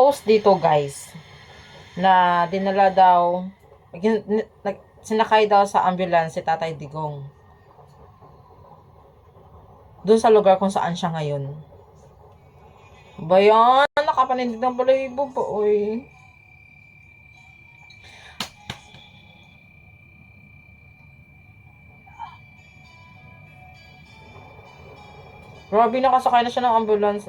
post dito guys na dinala daw sinakay daw sa ambulance si Tatay Digong. Doon sa lugar kung saan siya ngayon. Ba yan? Nakapanindig ng balahibo ba, oy. Grabe, nakasakay na siya ng ambulance.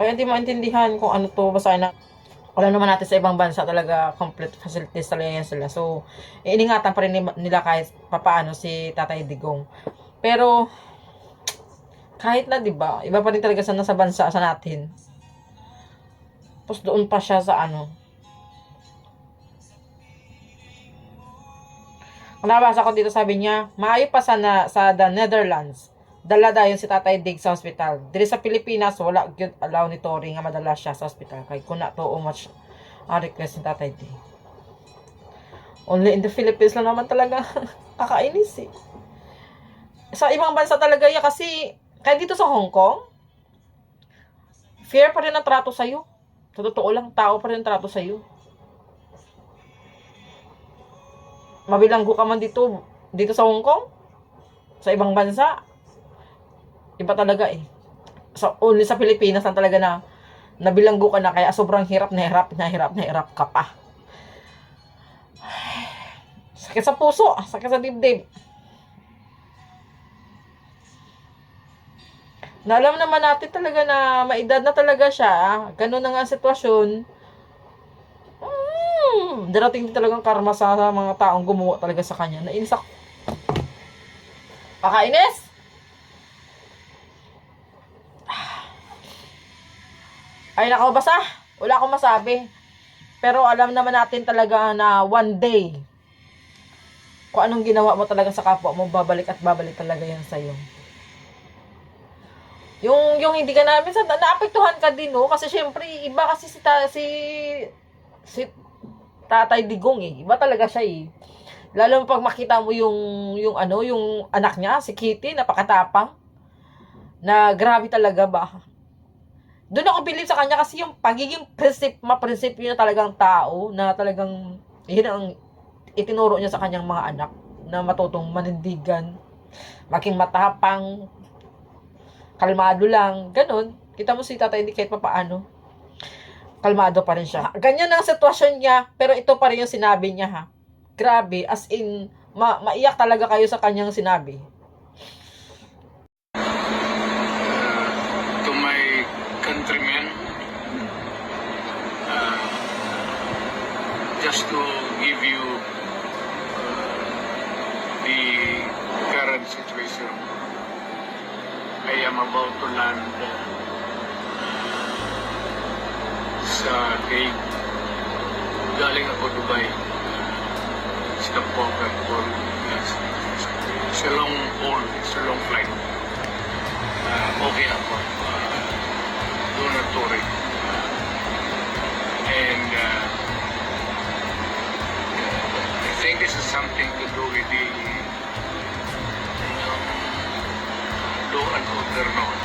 Kaya hindi maintindihan kung ano to, basta na alam naman natin sa ibang bansa talaga complete facilities talaga yan sila. So, iningatan pa rin ni- nila kahit papaano si Tatay Digong. Pero, kahit na, di ba, iba pa rin talaga sa nasa bansa sa natin. Tapos doon pa siya sa ano. Kung nabasa ko dito, sabi niya, maayo pa sana sa the Netherlands. Dala dayon si Tatay Dig sa hospital. Diri sa Pilipinas, wala gyud allow ni Tori nga madala siya sa hospital. Kay kuna to much ang request ni Tatay Dig. Only in the Philippines lang naman talaga kakainis eh. Sa ibang bansa talaga yan kasi kahit dito sa Hong Kong, fair pa rin ang trato sa'yo. Sa totoo lang, tao pa rin ang trato sa'yo. Mabilanggo ka man dito, dito sa Hong Kong, sa ibang bansa, iba talaga eh. So, only sa Pilipinas lang talaga na nabilanggo ka na kaya sobrang hirap na hirap na hirap na hirap ka pa. Sakit sa puso, sakit sa dibdib. Na alam naman natin talaga na maedad na talaga siya. Ganun na nga ang sitwasyon. Hmm, darating din talagang karma sa mga taong gumawa talaga sa kanya. Nainis ako. Kakainis! Ay, nako, basta. Wala akong masabi. Pero alam naman natin talaga na one day, kung anong ginawa mo talaga sa kapwa mo, babalik at babalik talaga yan sa'yo. Yung, yung hindi ka na, minsan na- naapektuhan ka din, no? Kasi syempre, iba kasi si, ta, si, si Tatay Digong, eh. Iba talaga siya, eh. Lalo pag makita mo yung, yung ano, yung anak niya, si Kitty, napakatapang. Na grabe talaga ba? Doon ako believe sa kanya kasi yung pagiging prinsip, maprinsipyo na talagang tao, na talagang, yun ang itinuro niya sa kanyang mga anak, na matutong manindigan, maging matapang, kalmado lang, ganun. Kita mo si tatay hindi kahit papaano. Kalmado pa rin siya. Ganyan ang sitwasyon niya, pero ito pa rin yung sinabi niya ha. Grabe, as in, ma maiyak talaga kayo sa kanyang sinabi. Just to give you uh, the current situation. I am about to land uh, sa Hague. Galing ako Dubai. For yes. It's a long haul, it's a long flight uh, okay ako. Uh, doon na touring. and uh, think this is something to do with the law and order noon.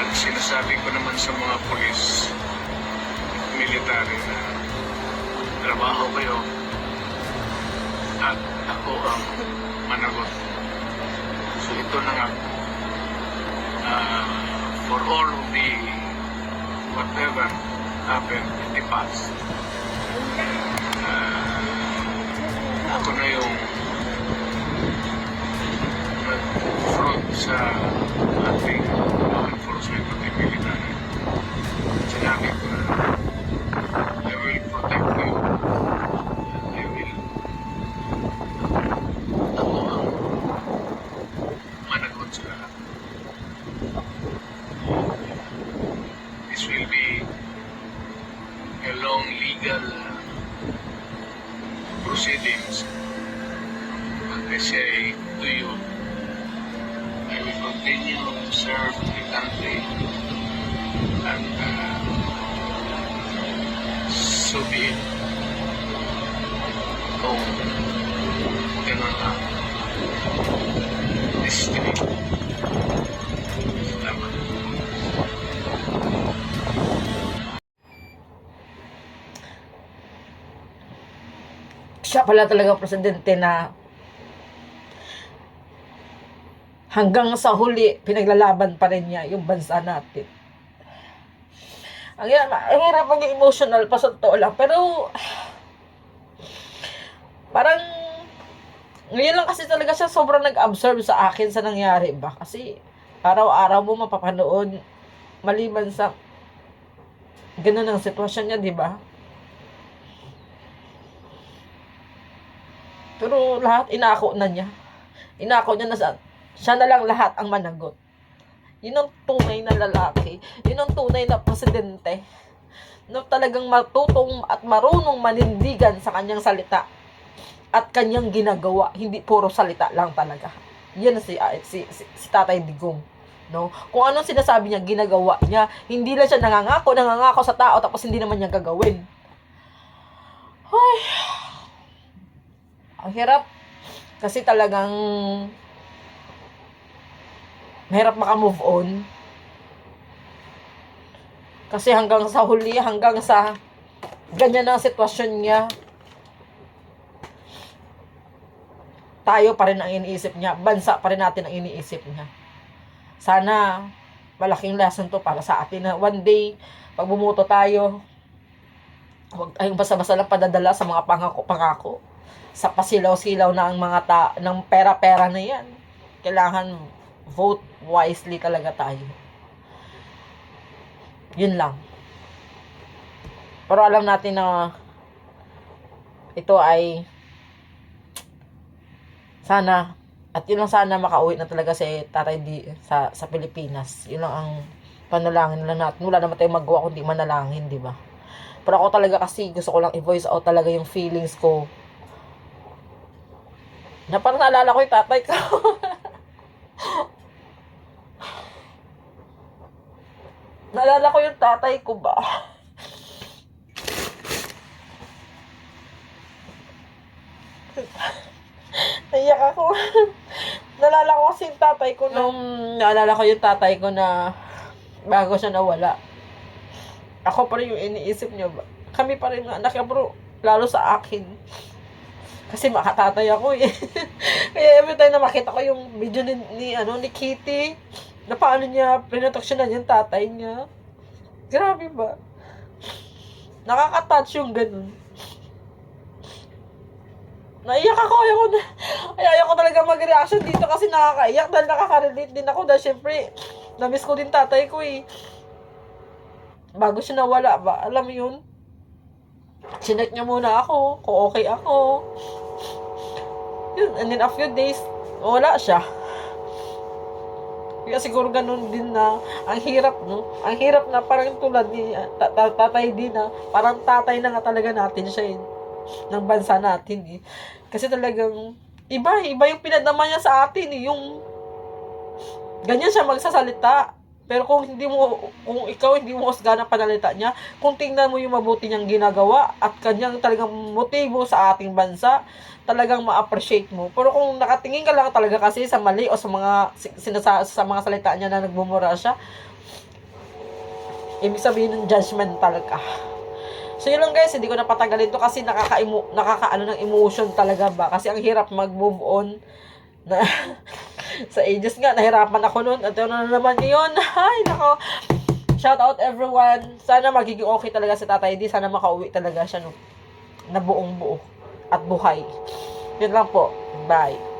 At sinasabi ko naman sa mga polis at military na trabaho kayo at ako ang managot. So ito na nga uh, for all of the whatever happened in the past. Ako na yung nag-front sa ating law enforcement at military. Sinabi ko na I will protect you. I will ako ang managot sa lahat. this will be a long legal uh, proceedings. I say to you, I will continue to serve the country and uh, so be it. Pala talaga presidente na hanggang sa huli, pinaglalaban pa rin niya yung bansa natin. Ang ang hirap maging emotional pa sa totoo lang. Pero, parang, ngayon lang kasi talaga siya sobrang nag-absorb sa akin sa nangyari ba. Kasi, araw-araw mo mapapanood, maliban sa ganun ang sitwasyon niya, di ba? Pero lahat inako na niya. Inako niya na sa, siya na lang lahat ang managot. Yun ang tunay na lalaki. Yun ang tunay na presidente. Na talagang matutong at marunong manindigan sa kanyang salita. At kanyang ginagawa. Hindi puro salita lang talaga. Yan si, ah, si, si, si Tatay Digong. No? Kung anong sinasabi niya, ginagawa niya. Hindi lang siya nangangako, nangangako sa tao, tapos hindi naman niya gagawin. Ay. Ang hirap. Kasi talagang mahirap maka-move on. Kasi hanggang sa huli, hanggang sa ganyan ang sitwasyon niya, tayo pa rin ang iniisip niya. Bansa pa rin natin ang iniisip niya. Sana malaking lesson to para sa atin na one day, pag bumuto tayo, huwag tayong basta-basta lang padadala sa mga pangako-pangako. Sa pasilaw-silaw na ang mga ta ng pera-pera na yan. Kailangan vote wisely talaga tayo. Yun lang. Pero alam natin na ito ay sana at yun lang sana makauwi na talaga si Tatay di sa sa Pilipinas. Yun lang ang panalangin lang natin. Wala naman tayong magawa kundi manalangin, di ba? Pero ako talaga kasi gusto ko lang i-voice out talaga yung feelings ko. Na parang naalala ko yung tatay ko. naalala ko yung tatay ko ba? Naiyak ako. naalala ko kasi yung tatay ko nung naalala ko yung tatay ko na bago siya nawala. Ako pa rin yung iniisip niya ba? Kami pa rin mga anak niya, bro. Lalo sa akin. Kasi makatatay ako eh. Kaya every time na makita ko yung video ni, ni, ano, ni Kitty, na paano niya pinoteksyonan yung tatay niya. Grabe ba? Nakaka-touch yung ganun. Naiyak ako. Ayaw ko, na, ay, ayaw ko talaga mag-reaction dito kasi nakakaiyak dahil nakaka-relate din ako dahil syempre, na-miss ko din tatay ko eh. Bago siya nawala ba, alam mo yun? Chinek niya muna ako, kung okay ako. Yun, and then a few days, wala siya. Kaya siguro ganun din na, ang hirap, no? Ang hirap na parang tulad ni ah, ta- ta- tatay din na, parang tatay na nga talaga natin siya eh, ng bansa natin eh. Kasi talagang, iba, iba yung pinadama niya sa atin eh, yung, ganyan siya magsasalita. Pero kung hindi mo, kung ikaw hindi mo husga ng panalita niya, kung tingnan mo yung mabuti niyang ginagawa at kanyang talagang motibo sa ating bansa, talagang ma-appreciate mo. Pero kung nakatingin ka lang talaga kasi sa mali o sa mga si- sinasa, sa mga salita niya na nagbumura siya, ibig sabihin ng judgmental ka. So yun lang guys, hindi ko napatagalin to kasi nakaka nakakaano ng emotion talaga ba? Kasi ang hirap mag-move on na sa ages nga, nahirapan ako noon. At ano na naman ngayon, ay nako. Shout out everyone. Sana magiging okay talaga si Tatay D. Sana makauwi talaga siya no, na buong buo at buhay. Yun lang po. Bye.